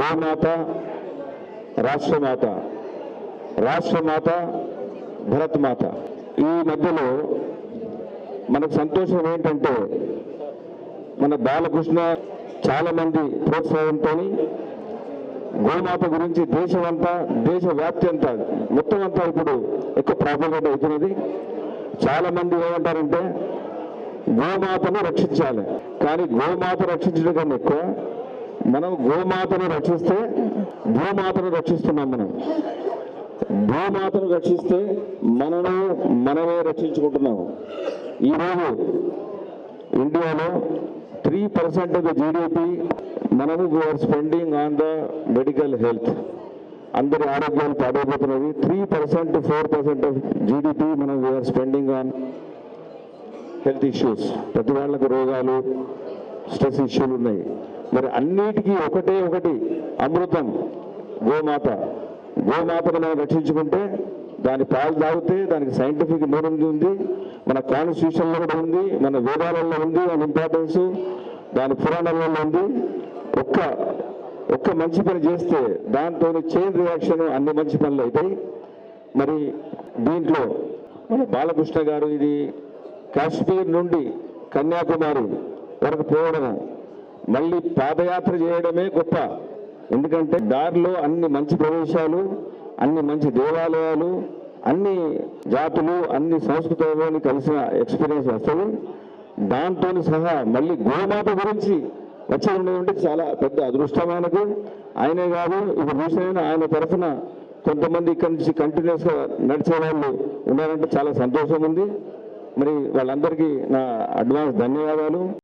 గోమాత రాష్ట్రమాత రాష్ట్రమాత భరత్మాత. ఈ మధ్యలో మనకు సంతోషం ఏంటంటే మన బాలకృష్ణ చాలామంది ప్రోత్సాహంతో గోమాత గురించి దేశమంతా దేశ వ్యాప్తి అంతా మొత్తం అంతా ఇప్పుడు ఎక్కువ ప్రాపగేట్ అవుతున్నది చాలామంది ఏమంటారంటే గోమాతను రక్షించాలి. కానీ గోమాత రక్షించడం కన్నా ఎక్కువ మనం గోమాతను రక్షిస్తే భూమాతను రక్షిస్తున్నాం మనం. భూమాతను రక్షిస్తే మనను మనమే రక్షించుకుంటున్నాము. ఈరోజు ఇండియాలో three percent of the GDP మనము we are spending on the medical health అందరి ఆరోగ్యాలు పాడైపోతున్నది three percent four percent of GDP మనం we are spending on health issues ప్రతి వాళ్ళకు రోగాలు స్ట్రెస్ ఇష్యూలు ఉన్నాయి. మరి అన్నిటికీ ఒకటే ఒకటి అమృతం గోమాత. గోమాతను మనం రక్షించుకుంటే దాని పాలు తాగితే దానికి సైంటిఫిక్ మీనింగ్ ఉంది మన కాన్స్టిట్యూషన్లో కూడా ఉంది మన వేదాలలో ఉంది దాని ఇంపార్టెన్స్ దాని పురాణాలలో ఉంది. ఒక్క ఒక్క మంచి పని చేస్తే దాంతో చైన్ రియాక్షన్ అన్ని మంచి పనులు అవుతాయి. మరి దీంట్లో మన బాలకృష్ణ గారు ఇది కాశ్మీర్ నుండి కన్యాకుమారి వరకు పోవడం మళ్ళీ పాదయాత్ర చేయడమే గొప్ప. ఎందుకంటే దారిలో అన్ని మంచి ప్రదేశాలు అన్ని మంచి దేవాలయాలు అన్ని జాతులు అన్ని సంస్కృతులని కలిసిన ఎక్స్పీరియన్స్ వస్తుంది. దాంతో సహా మళ్ళీ గోమాత గురించి వచ్చి ఉండేది చాలా పెద్ద అదృష్టమైనది. ఆయనే కాదు ఇప్పుడు చూసిన ఆయన తరఫున కొంతమంది ఇక్కడి నుంచి కంటిన్యూస్గా నడిచే వాళ్ళు ఉన్నారంటే చాలా సంతోషం ఉంది. మరి వాళ్ళందరికీ నా అడ్వాన్స్ ధన్యవాదాలు.